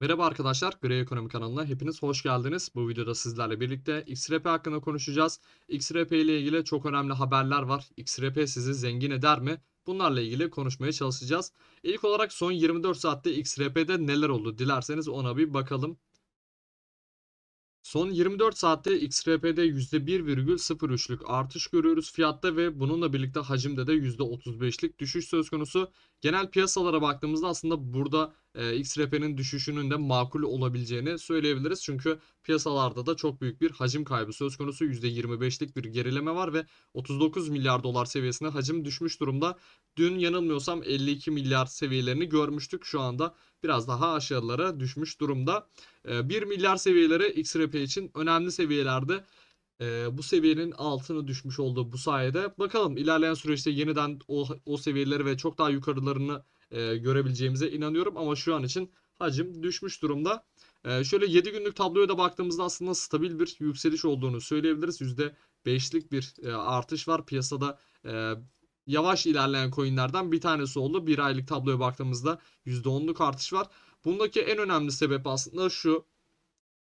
Merhaba arkadaşlar, Grey Ekonomi kanalına hepiniz hoş geldiniz. Bu videoda sizlerle birlikte XRP hakkında konuşacağız. XRP ile ilgili çok önemli haberler var. XRP sizi zengin eder mi? Bunlarla ilgili konuşmaya çalışacağız. İlk olarak son 24 saatte XRP'de neler oldu? Dilerseniz ona bir bakalım. Son 24 saatte XRP'de %1,03'lük artış görüyoruz fiyatta ve bununla birlikte hacimde de %35'lik düşüş söz konusu. Genel piyasalara baktığımızda aslında burada e, XRP'nin düşüşünün de makul olabileceğini söyleyebiliriz. Çünkü piyasalarda da çok büyük bir hacim kaybı söz konusu. %25'lik bir gerileme var ve 39 milyar dolar seviyesine hacim düşmüş durumda. Dün yanılmıyorsam 52 milyar seviyelerini görmüştük. Şu anda biraz daha aşağılara düşmüş durumda. 1 milyar seviyeleri XRP için önemli seviyelerde. Bu seviyenin altını düşmüş olduğu bu sayede bakalım ilerleyen süreçte yeniden o, o seviyeleri ve çok daha yukarılarını görebileceğimize inanıyorum ama şu an için hacim düşmüş durumda. Şöyle 7 günlük tabloya da baktığımızda aslında stabil bir yükseliş olduğunu söyleyebiliriz. %5'lik bir artış var piyasada. Yavaş ilerleyen coinlerden bir tanesi oldu. Bir aylık tabloya baktığımızda %10'luk artış var. Bundaki en önemli sebep aslında şu.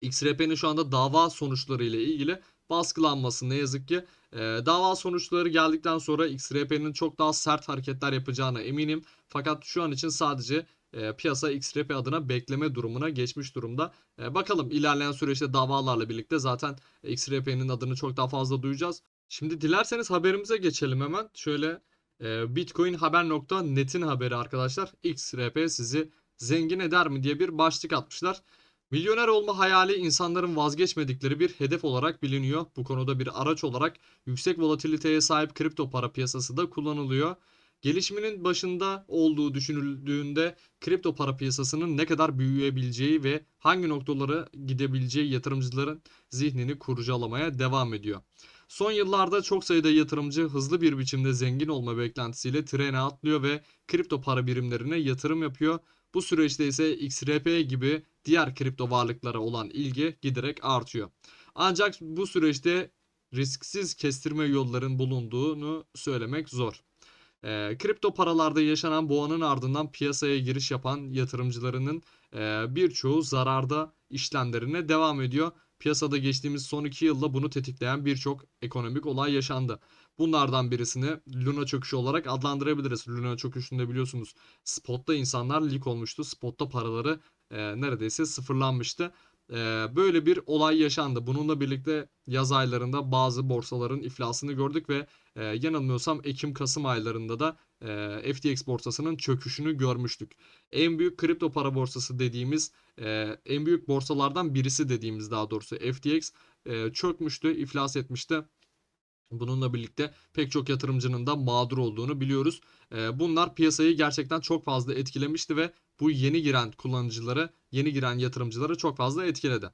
XRP'nin şu anda dava sonuçları ile ilgili baskılanması ne yazık ki. E, dava sonuçları geldikten sonra XRP'nin çok daha sert hareketler yapacağına eminim. Fakat şu an için sadece e, piyasa XRP adına bekleme durumuna geçmiş durumda. E, bakalım ilerleyen süreçte davalarla birlikte zaten XRP'nin adını çok daha fazla duyacağız. Şimdi dilerseniz haberimize geçelim hemen. Şöyle e, bitcoinhaber.net'in haberi arkadaşlar. XRP sizi zengin eder mi diye bir başlık atmışlar. Milyoner olma hayali insanların vazgeçmedikleri bir hedef olarak biliniyor. Bu konuda bir araç olarak yüksek volatiliteye sahip kripto para piyasası da kullanılıyor. Gelişiminin başında olduğu düşünüldüğünde kripto para piyasasının ne kadar büyüyebileceği ve hangi noktalara gidebileceği yatırımcıların zihnini kurcalamaya devam ediyor. Son yıllarda çok sayıda yatırımcı hızlı bir biçimde zengin olma beklentisiyle trene atlıyor ve kripto para birimlerine yatırım yapıyor. Bu süreçte ise XRP gibi diğer kripto varlıklara olan ilgi giderek artıyor. Ancak bu süreçte risksiz kestirme yolların bulunduğunu söylemek zor. E, kripto paralarda yaşanan boğanın ardından piyasaya giriş yapan yatırımcılarının e, birçoğu zararda işlemlerine devam ediyor. Piyasada geçtiğimiz son iki yılda bunu tetikleyen birçok ekonomik olay yaşandı. Bunlardan birisini Luna çöküşü olarak adlandırabiliriz. Luna çöküşünde biliyorsunuz spotta insanlar lik olmuştu. Spotta paraları e, neredeyse sıfırlanmıştı. E, böyle bir olay yaşandı. Bununla birlikte yaz aylarında bazı borsaların iflasını gördük ve e, yanılmıyorsam Ekim-Kasım aylarında da e, FTX borsasının çöküşünü görmüştük. En büyük kripto para borsası dediğimiz e, en büyük borsalardan birisi dediğimiz daha doğrusu FTX e, çökmüştü, iflas etmişti. Bununla birlikte pek çok yatırımcının da mağdur olduğunu biliyoruz. Bunlar piyasayı gerçekten çok fazla etkilemişti ve bu yeni giren kullanıcıları, yeni giren yatırımcıları çok fazla etkiledi.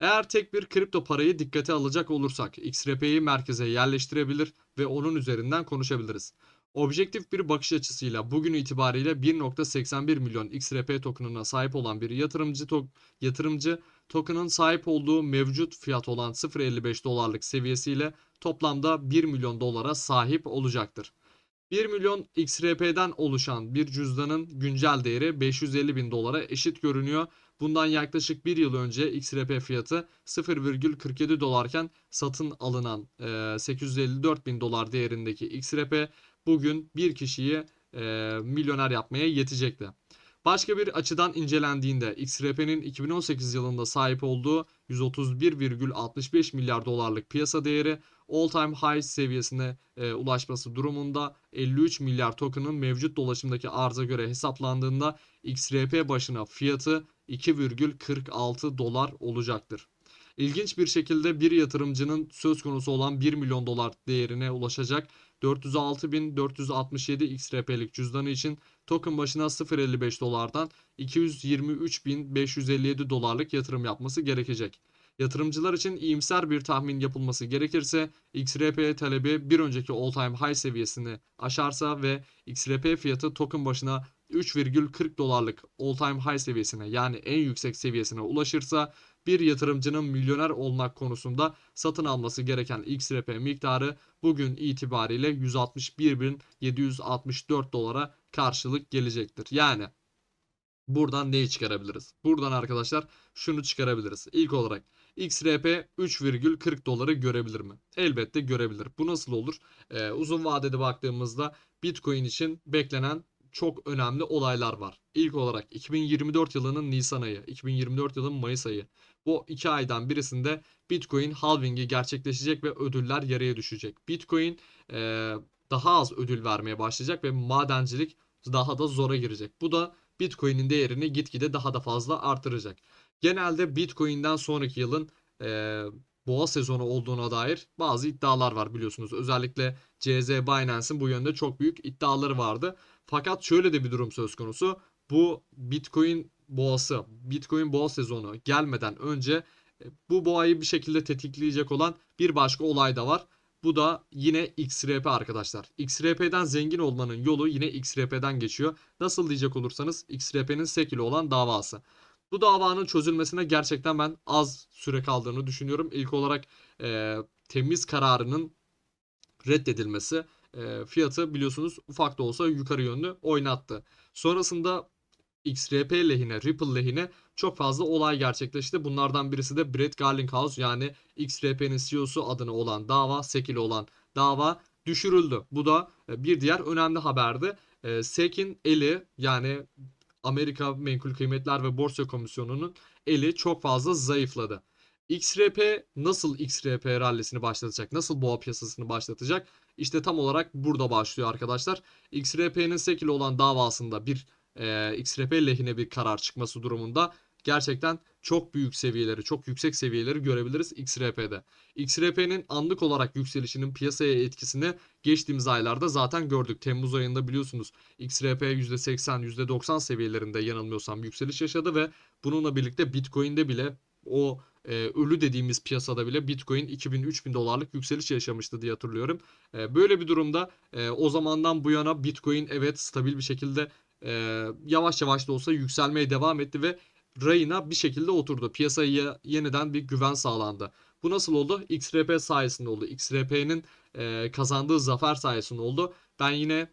Eğer tek bir kripto parayı dikkate alacak olursak XRP'yi merkeze yerleştirebilir ve onun üzerinden konuşabiliriz. Objektif bir bakış açısıyla bugün itibariyle 1.81 milyon XRP tokenına sahip olan bir yatırımcı to yatırımcı token'ın sahip olduğu mevcut fiyat olan 0.55 dolarlık seviyesiyle toplamda 1 milyon dolara sahip olacaktır. 1 milyon XRP'den oluşan bir cüzdanın güncel değeri 550 bin dolara eşit görünüyor. Bundan yaklaşık bir yıl önce XRP fiyatı 0,47 dolarken satın alınan 854 bin dolar değerindeki XRP bugün bir kişiyi milyoner yapmaya yetecekti. Başka bir açıdan incelendiğinde XRP'nin 2018 yılında sahip olduğu 131,65 milyar dolarlık piyasa değeri all time high seviyesine e, ulaşması durumunda 53 milyar token'ın mevcut dolaşımdaki arıza göre hesaplandığında XRP başına fiyatı 2,46 dolar olacaktır. İlginç bir şekilde bir yatırımcının söz konusu olan 1 milyon dolar değerine ulaşacak 406.467 XRP'lik cüzdanı için token başına 0.55 dolardan 223.557 dolarlık yatırım yapması gerekecek. Yatırımcılar için iyimser bir tahmin yapılması gerekirse XRP talebi bir önceki all time high seviyesini aşarsa ve XRP fiyatı token başına 3,40 dolarlık all time high seviyesine yani en yüksek seviyesine ulaşırsa bir yatırımcının milyoner olmak konusunda satın alması gereken XRP miktarı bugün itibariyle 161.764 dolara karşılık gelecektir. Yani Buradan neyi çıkarabiliriz? Buradan arkadaşlar şunu çıkarabiliriz. İlk olarak XRP 3,40 doları görebilir mi? Elbette görebilir. Bu nasıl olur? Ee, uzun vadede baktığımızda Bitcoin için beklenen çok önemli olaylar var. İlk olarak 2024 yılının Nisan ayı, 2024 yılının Mayıs ayı. Bu iki aydan birisinde Bitcoin halvingi gerçekleşecek ve ödüller yarıya düşecek. Bitcoin e, daha az ödül vermeye başlayacak ve madencilik daha da zora girecek. Bu da Bitcoin'in değerini gitgide daha da fazla artıracak. Genelde Bitcoin'den sonraki yılın e, boğa sezonu olduğuna dair bazı iddialar var biliyorsunuz. Özellikle CZ Binance'in bu yönde çok büyük iddiaları vardı. Fakat şöyle de bir durum söz konusu. Bu Bitcoin boğası, Bitcoin boğa sezonu gelmeden önce e, bu boğayı bir şekilde tetikleyecek olan bir başka olay da var. Bu da yine XRP arkadaşlar. XRP'den zengin olmanın yolu yine XRP'den geçiyor. Nasıl diyecek olursanız XRP'nin SEC olan davası. Bu davanın çözülmesine gerçekten ben az süre kaldığını düşünüyorum. İlk olarak e, temiz kararının reddedilmesi e, fiyatı biliyorsunuz ufak da olsa yukarı yönlü oynattı. Sonrasında XRP lehine, Ripple lehine çok fazla olay gerçekleşti. Bunlardan birisi de Brett Garlinghouse yani XRP'nin CEO'su adına olan dava, SEC ile olan dava düşürüldü. Bu da e, bir diğer önemli haberdi. E, SEC'in eli yani Amerika Menkul Kıymetler ve Borsa Komisyonu'nun eli çok fazla zayıfladı. XRP nasıl XRP rallisini başlatacak? Nasıl boğa piyasasını başlatacak? İşte tam olarak burada başlıyor arkadaşlar. XRP'nin SEC ile olan davasında bir e, XRP lehine bir karar çıkması durumunda gerçekten çok büyük seviyeleri, çok yüksek seviyeleri görebiliriz XRP'de. XRP'nin anlık olarak yükselişinin piyasaya etkisini geçtiğimiz aylarda zaten gördük. Temmuz ayında biliyorsunuz XRP %80, %90 seviyelerinde yanılmıyorsam yükseliş yaşadı ve bununla birlikte Bitcoin'de bile o e, ölü dediğimiz piyasada bile Bitcoin 2000-3000 dolarlık yükseliş yaşamıştı diye hatırlıyorum. E, böyle bir durumda e, o zamandan bu yana Bitcoin evet stabil bir şekilde e, yavaş yavaş da olsa yükselmeye devam etti ve rayına bir şekilde oturdu. Piyasaya yeniden bir güven sağlandı. Bu nasıl oldu? XRP sayesinde oldu. XRP'nin e, kazandığı zafer sayesinde oldu. Ben yine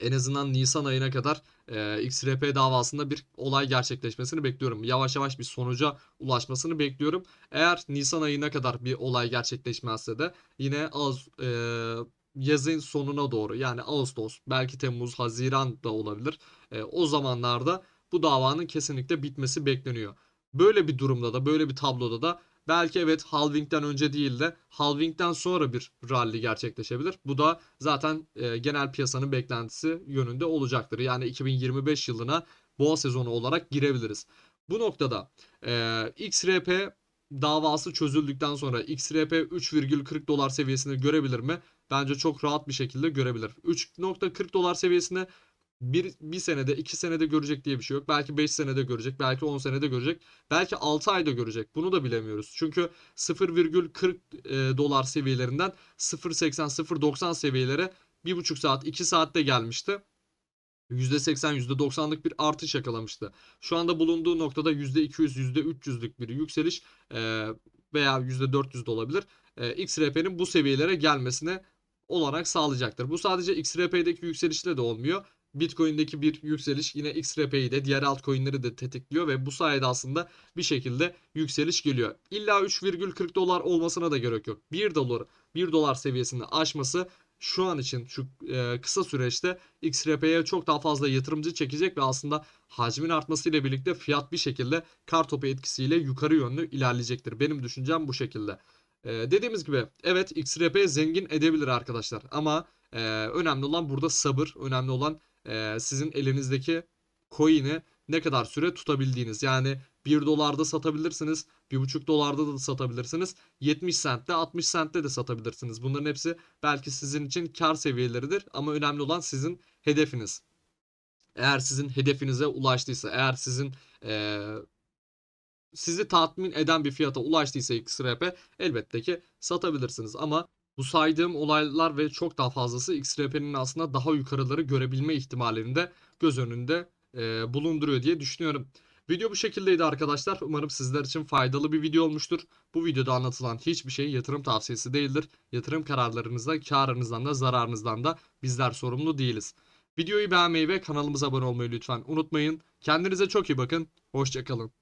en azından Nisan ayına kadar e, XRP davasında bir olay gerçekleşmesini bekliyorum. Yavaş yavaş bir sonuca ulaşmasını bekliyorum. Eğer Nisan ayına kadar bir olay gerçekleşmezse de yine az e, yazın sonuna doğru yani Ağustos belki Temmuz, Haziran da olabilir. E, o zamanlarda bu davanın kesinlikle bitmesi bekleniyor. Böyle bir durumda da böyle bir tabloda da belki evet halvingden önce değil de halvingden sonra bir rally gerçekleşebilir. Bu da zaten e, genel piyasanın beklentisi yönünde olacaktır. Yani 2025 yılına boğa sezonu olarak girebiliriz. Bu noktada e, XRP davası çözüldükten sonra XRP 3,40 dolar seviyesini görebilir mi? Bence çok rahat bir şekilde görebilir. 3.40 dolar seviyesine bir, bir senede, iki senede görecek diye bir şey yok. Belki 5 senede görecek, belki 10 senede görecek, belki 6 ayda görecek. Bunu da bilemiyoruz. Çünkü 0,40 e, dolar seviyelerinden 0.80, 0.90 seviyelere 1,5 saat, 2 saatte gelmişti. %80, %90'lık bir artış yakalamıştı. Şu anda bulunduğu noktada %200, %300'lük bir yükseliş e, veya %400 de olabilir. E, XRP'nin bu seviyelere gelmesine olarak sağlayacaktır. Bu sadece XRP'deki yükselişle de olmuyor. Bitcoin'deki bir yükseliş yine XRP'yi de diğer altcoin'leri de tetikliyor ve bu sayede aslında bir şekilde yükseliş geliyor. İlla 3,40 dolar olmasına da gerek yok. 1 dolar 1 dolar seviyesini aşması şu an için şu e, kısa süreçte XRP'ye çok daha fazla yatırımcı çekecek ve aslında hacmin artmasıyla birlikte fiyat bir şekilde kar topu etkisiyle yukarı yönlü ilerleyecektir. Benim düşüncem bu şekilde. E, dediğimiz gibi evet XRP zengin edebilir arkadaşlar ama e, önemli olan burada sabır, önemli olan e, sizin elinizdeki coin'i ne kadar süre tutabildiğiniz. Yani 1 dolarda satabilirsiniz, 1,5 dolarda da satabilirsiniz, 70 centte 60 centte de satabilirsiniz. Bunların hepsi belki sizin için kar seviyeleridir ama önemli olan sizin hedefiniz. Eğer sizin hedefinize ulaştıysa, eğer sizin e, sizi tatmin eden bir fiyata ulaştıysa XRP elbette ki satabilirsiniz ama bu saydığım olaylar ve çok daha fazlası XRP'nin aslında daha yukarıları görebilme ihtimalini de göz önünde e, bulunduruyor diye düşünüyorum. Video bu şekildeydi arkadaşlar. Umarım sizler için faydalı bir video olmuştur. Bu videoda anlatılan hiçbir şey yatırım tavsiyesi değildir. Yatırım kararlarınızda karınızdan da zararınızdan da bizler sorumlu değiliz. Videoyu beğenmeyi ve kanalımıza abone olmayı lütfen unutmayın. Kendinize çok iyi bakın. Hoşçakalın.